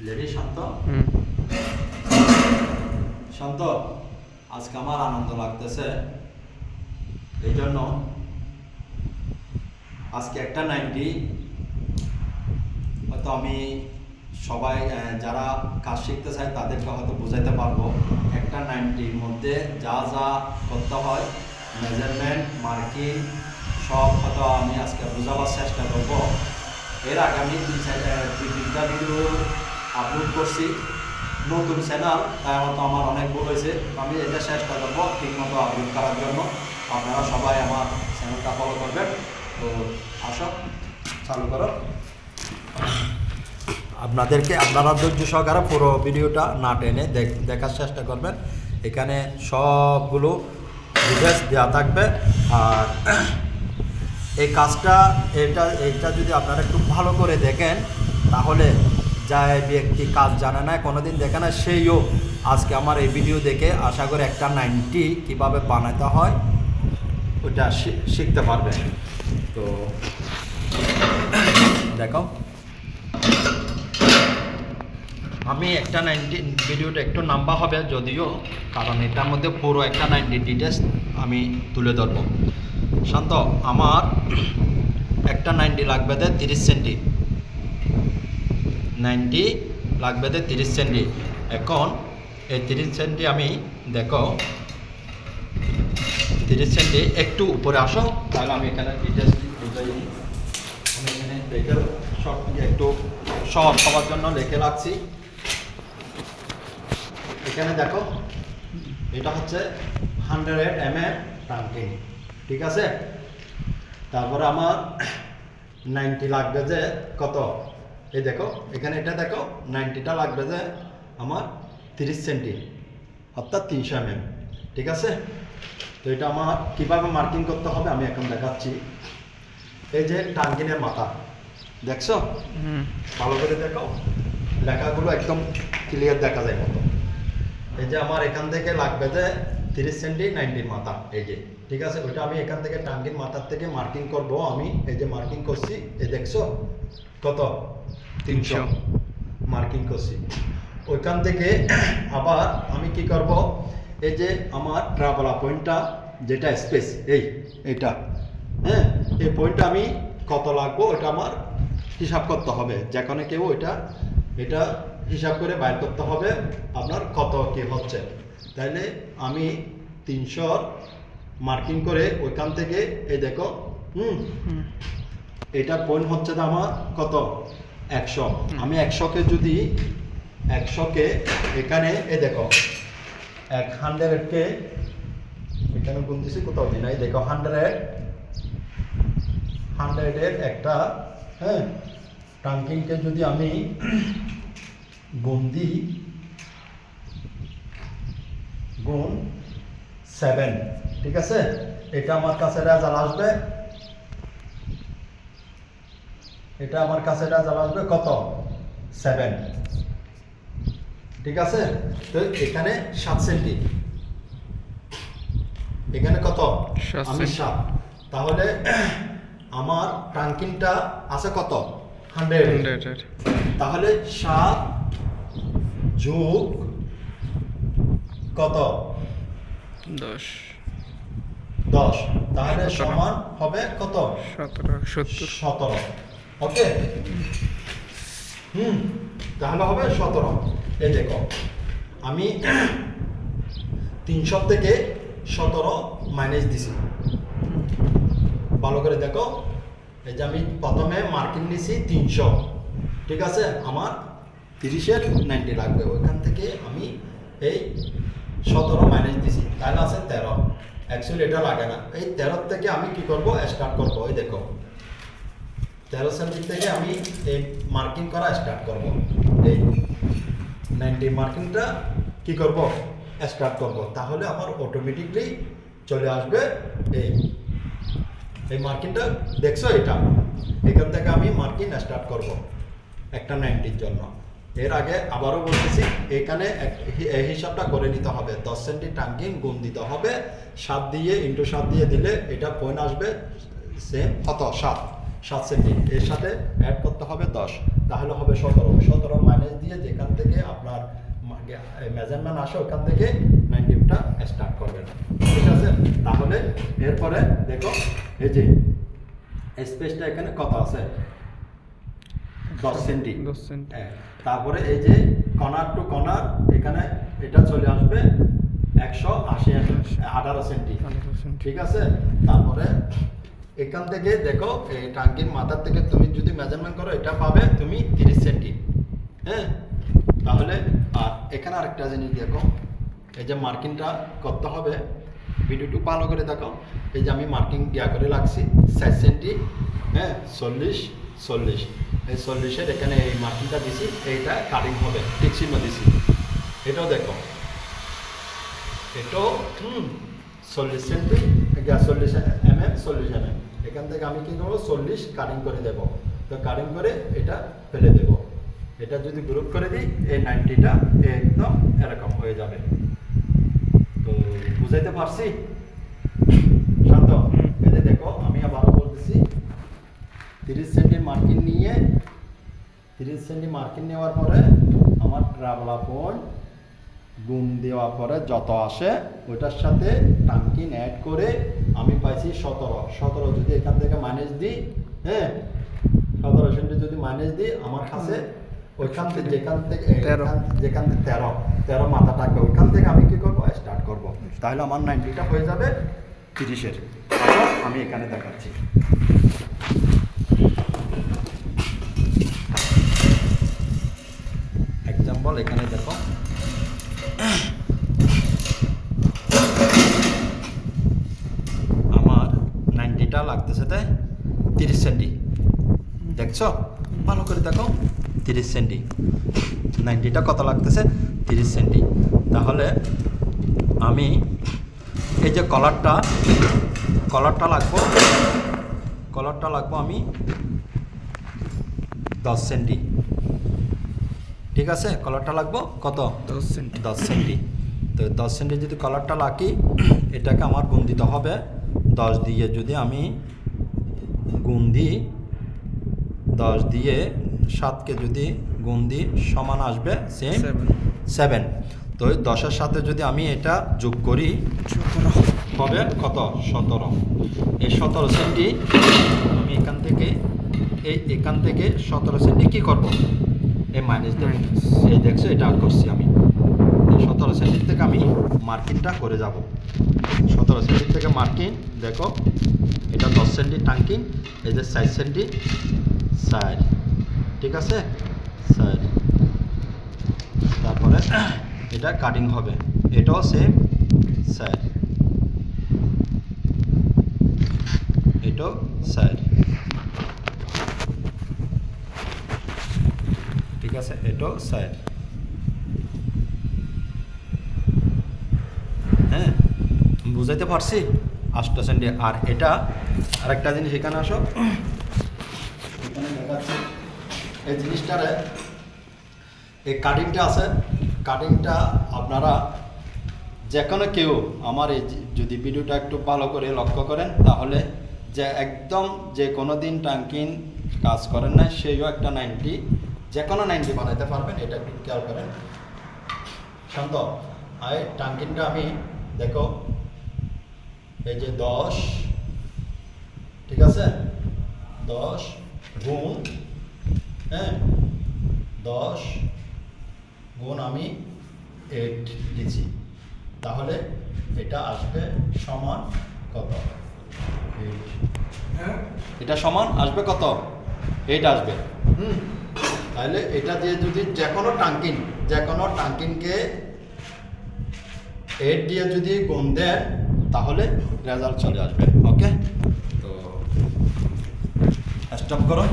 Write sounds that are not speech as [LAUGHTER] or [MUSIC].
Lady শান্ত? শান্ত আজকে আমার আনন্দ লাগতেছে। এই জন্য আজকে একটা নাইনটি হয়তো আমি সবাই যারা কাজ শিখতে চায় তাদেরকে হয়তো বোঝাতে পারব। একটা নাইনটির মধ্যে যা যা করতে হয় মেজারমেন্ট মার্কিং সব হয়তো আমি আজকে বোঝাবার চেষ্টা করব। এর আগে আমি দুই চার- আহ, দুই তিনটা ভিডিও আপলোড করছি। নতুন চ্যানেল তাই হয়তো আমার অনেক ভুল হয়েছে। আমি এটা চেষ্টা করব ঠিকমতো আপলোড করার জন্য। আপনারা সবাই আমার চ্যানেলটা ফলো করবেন। তো আসো, চালু করো। আপনাদেরকে, আপনারা ধৈর্য সহকারে পুরো ভিডিওটা না টেনে দেখার চেষ্টা করবেন। এখানে সবগুলো ডিটেলস দেওয়া থাকবে। আর এই কাজটা, এটা এটা যদি আপনারা একটু ভালো করে দেখেন, তাহলে যা ব্যক্তি কাজ জানে না, কোনোদিন দেখে না, সেইও আজকে আমার এই ভিডিও দেখে আশা করি একটা নাইনটি কীভাবে বানাতে হয়, ওটা শিখতে পারবে। তো দেখো। আমি একটা নাইনটি ভিডিওটা একটু নাম্বা হবে যদিও, কারণ এটার মধ্যে পুরো একটা নাইনটি ডিটেলস আমি তুলে ধরবো। শান্ত, আমার একটা নাইনটি লাগবে দে তিরিশ সেন্টি। নাইনটি লাগবে দে তিরিশ সেন্টি। এখন এই তিরিশ সেন্টি আমি দেখো, তিরিশ সেন্টি একটু উপরে আসো, তাহলে আমি এখানে ডিটেলস আমি এখানে সব একটু সহজ হওয়ার জন্য লিখে রাখছি। এখানে দেখো, এটা হচ্ছে হান্ড্রেড এম এম ঠিক আছে? তারপরে আমার নাইনটি লাগবে যে কত? এই দেখো এখানে এটা দেখো নাইনটিটা লাগবে যে আমার তিরিশ সেন্টি অর্থাৎ তিনশো এম এম ঠিক আছে? তো এটা আমার কীভাবে মার্কিং করতে হবে আমি এখন দেখাচ্ছি। এই যে টাঙ্কিনের মাথা দেখছ? ভালো করে দেখো লেখাগুলো একদম ক্লিয়ার দেখা যায় মতো। এই যে আমার এখান থেকে লাগবে যে তিরিশ সেন্টি নাইনটির মাথা এই যে ঠিক আছে? ওইটা আমি এখান থেকে টাঙ্গির মাথার থেকে মার্কিং করব আমি এই যে মার্কিং করছি এই দেখছ? কত? তিনশো মার্কিং করছি ওইখান থেকে আবার আমি কি করব? এই যে আমার ট্রাভেলা পয়েন্টটা যেটা স্পেস এই এইটা হ্যাঁ? এই পয়েন্টটা আমি কত লাগবো? ওটা আমার হিসাব করতে হবে। যেখানে কেউ এটা এটা হিসাব করে বাইর করতে হবে আপনার কত কি হচ্ছে। তাইলে আমি তিনশো মার্কিং করে ওইখান থেকে এই দেখো হুম? হুম। এটা পয়েন্ট হচ্ছে আমার কত? একশো। আমি একশোকে যদি একশোকে এখানে এ দেখো এক হান্ড্রেডকে এখানে গুণ দিছি কোথাও দিন এই দেখো হান্ড্রেড হান্ড্রেডের একটা হ্যাঁ টাঙ্কিংকে যদি আমি গুণ দিই গুণ সেভেন ঠিক আছে? এটা আমার কাছে রেজাল্ট আসবে। এটা আমার কাছে রেজাল্ট আসবে কত? সেভেন ঠিক আছে? তো এখানে সাত সেন্টি। এখানে কত? আমি সাত। তাহলে [CLEARS THROAT] আমার টাঙ্কিংটা আছে কত? হান্ড্রেড তাহলে সাত যোগ কত? দশ। দশ। তাহলে সমান হবে কত? সতেরো সতেরো। ওকে? হুম, তাহলে হবে সতেরো। এই দেখো, আমি তিনশো থেকে সতেরো মাইনাস দিছি। ভালো করে দেখো, এই যে আমি প্রথমে মার্কিন নিছি তিনশো। ঠিক আছে? আমার তিরিশের নাইনটি লাগবে। ওইখান থেকে আমি এই সতেরো মাইনাস দিছি। তাহলে আছে তেরো। অ্যাকচুয়ালি এটা লাগে না। এই তেরোর থেকে আমি কি করব? স্টার্ট করব। ওই দেখো তেরো সেন্টির থেকে আমি এই মার্কিং করা স্টার্ট করব। এই নাইনটি মার্কিংটা কি করব? স্টার্ট করব। তাহলে আমার অটোমেটিকলি চলে আসবে এই এই মার্কিংটা। দেখছ এটা? এখান থেকে আমি মার্কিং স্টার্ট করব একটা নাইনটির জন্য। এর আগে আবারও বলতেছি, এখানে এই হিসাবটা করে নিতে হবে। দশ সেন্টি টাঙ্কিং গুণ দিতে হবে। সাত দিয়ে, ইন্টু সাত দিয়ে দিলে এটা পয়েন্ট আসবে সেম কত? সাত। সাত সেন্টি এর সাথে অ্যাড করতে হবে দশ। তাহলে হবে সতেরো। সতেরো মাইনাস দিয়ে যেখান থেকে আপনার মেজারমেন্ট আসে ওখান থেকে নাইনটিটা স্টার্ট করবেন। ঠিক আছে? তাহলে এরপরে দেখো এই যে স্পেসটা এখানে কত আছে? দশ সেন্টি দশ সেন্টি হ্যাঁ, তারপরে এই যে কর্নার টু কর্নার এখানে এটা চলে আসবে একশো আশি আঠারো সেন্টি ঠিক আছে? তারপরে এখান থেকে দেখো, এই টাঙ্কির মাথার থেকে তুমি যদি মেজারমেন্ট করো, এটা পাবে তুমি তিরিশ সেন্টি। হ্যাঁ? তাহলে, আর এখানে আরেকটা জিনিস দেখো, এই যে মার্কিংটা করতে হবে। ভিডিওটু ভালো করে দেখো, এই যে আমি মার্কিং ইয়া করে রাখছি, ষাট সেন্টি হ্যাঁ? চল্লিশ চল্লিশ। এই চল্লিশের এখানে এই মার্কিংটা দিছি, এইটা কাটিং হবে, ঠিক দিছি। এটাও দেখো। এটাও, হুম, চল্লিশ সেন্টি চল্লিশ এম এম, চল্লিশ এম এম। এখান থেকে আমি কি করব? চল্লিশ কাটিং করে দেবো। তো কাটিং করে এটা ফেলে দেবো। এটা যদি গ্রুপ করে দিই এই নাইনটিটা একদম এরকম হয়ে যাবে। তো বুঝাইতে পারছি? শান্ত? যে দেখো আমি আবার বলতেছি তিরিশ সেন্টি মার্কিন নিয়ে তিরিশ সেন্টি মার্কিন নেওয়ার পরে আমার ট্রাভেলা পয়েন্ট গুণ দেওয়ার পরে যত আসে ওইটার সাথে টাঙ্কিন অ্যাড করে আমি পাইছি সতেরো। সতেরো যদি এখান থেকে মাইনাস দিই হ্যাঁ? সতেরো সেন্টি যদি মাইনাস দিই আমার কাছে ওইখান থেকে যেখান থেকে। যেখান থেকে তেরো। তেরো মাথা থাকবে। ওইখান থেকে আমি কি করব? স্টার্ট করব। তাহলে আমার নাইনটিটা হয়ে যাবে তিরিশের। আমি এখানে দেখাচ্ছি। এক্সাম্পল এখানে দেখো আমার নাইনটিটা তিরিশ সেন্টি দেখছ ভালো করে দেখো তিরিশ সেন্টি নাইনটিটা কত লাগতেছে তিরিশ সেন্টি তাহলে আমি এই যে কলারটা কলারটা লাগবো কলারটা লাগবো আমি দশ সেন্টি ঠিক আছে কলারটা লাগবো কত দশ সেন্টি দশ সেন্টি তো দশ সেন্টি যদি কলারটা লাকি এটাকে আমার গুণ দিতে হবে দশ দিয়ে যদি আমি গুণ দিই দশ দিয়ে সাতকে যদি গুণ দিই সমান আসবে সেম সেভেন তো দশের সাথে যদি আমি এটা যোগ করি হবে কত? সতেরো। এই সতেরো সেন্টি আমি এখান থেকে এই এখান থেকে সতেরো সেন্টি কী করব? এই মাইনাস এই দেখছ এটা করছি আমি। সতেরো সেন্টির থেকে আমি মার্কিনটা করে যাব। সতেরো সেন্টির থেকে মার্কিন, দেখো, এটা দশ সেন্টি টাঙ্কিং এই যে সাইজ সেন্টি সাইড ঠিক আছে? সাইড তারপরে এটা কাটিং হবে, এটাও সেম সাইড এটাও সাইড ঠিক আছে? এটাও সাইড হ্যাঁ বুঝাইতে পারছি? সেন্টি। আর এটা আরেকটা জিনিস এখানে আসো। এখানে এই জিনিসটারে, এই কাটিংটা আছে। কাটিংটা আপনারা যে কোনো কেউ আমার এই যদি ভিডিওটা একটু ভালো করে লক্ষ্য করেন, তাহলে যে একদম যে কোনো দিন টাঙ্কিন কাজ করেন না সেইও একটা নাইনটি যে কোনো নাইনটি বানাইতে পারবেন, এটা একটু খেয়াল করেন। শান্ত আই টাঙ্কিনটা আমি, দেখো এই যে দশ ঠিক আছে? দশ গুণ হ্যাঁ? দশ গুণ আমি এইট দিচ্ছি। তাহলে এটা আসবে সমান কত? এইট এটা সমান আসবে কত? এইট আসবে। হুম। তাহলে এটা দিয়ে যদি যে কোনো টাঙ্কিন যে কোনো টাঙ্কিনকে এইট দিয়ে যদি গুণ দেন তাহলে রেজাল্ট চলে আসবে ওকে তো স্টপ করো।